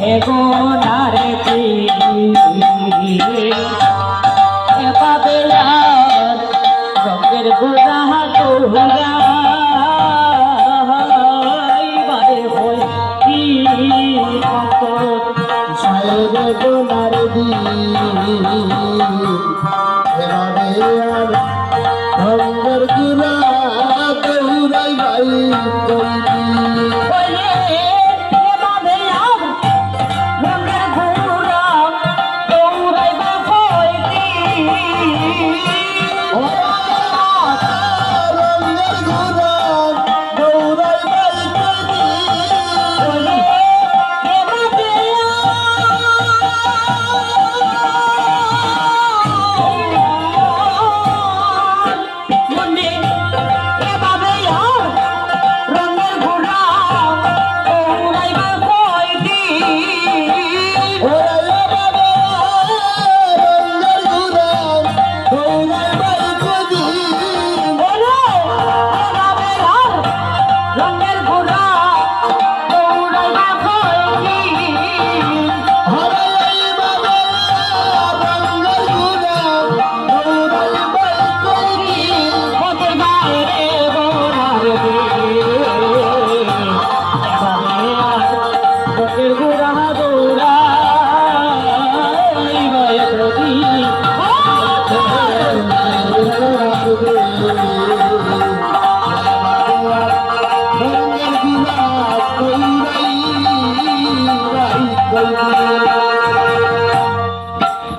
হে গো নারে এভাবে রঙের গোড়া তোরা গোনার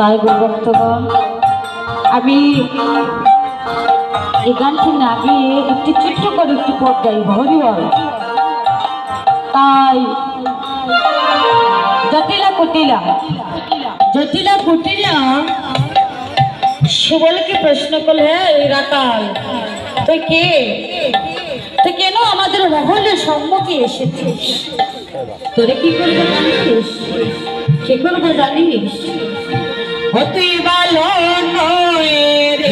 তাই গো ভক্তগণ আমি এই গানটি না আগে একটি ছোট্ট করে একটি পদ গাইব হরিবল তাই জটিলা কুটিলা জটিলা কুটিলা। সুবলকে প্রশ্ন করলে হ্যাঁ এই রাকাল তুই কে? তুই কেন আমাদের মহলের সম্মুখে এসেছিস? তোরে কি করব জানিস? কি করব জানিস? অতি ভালো নয় রে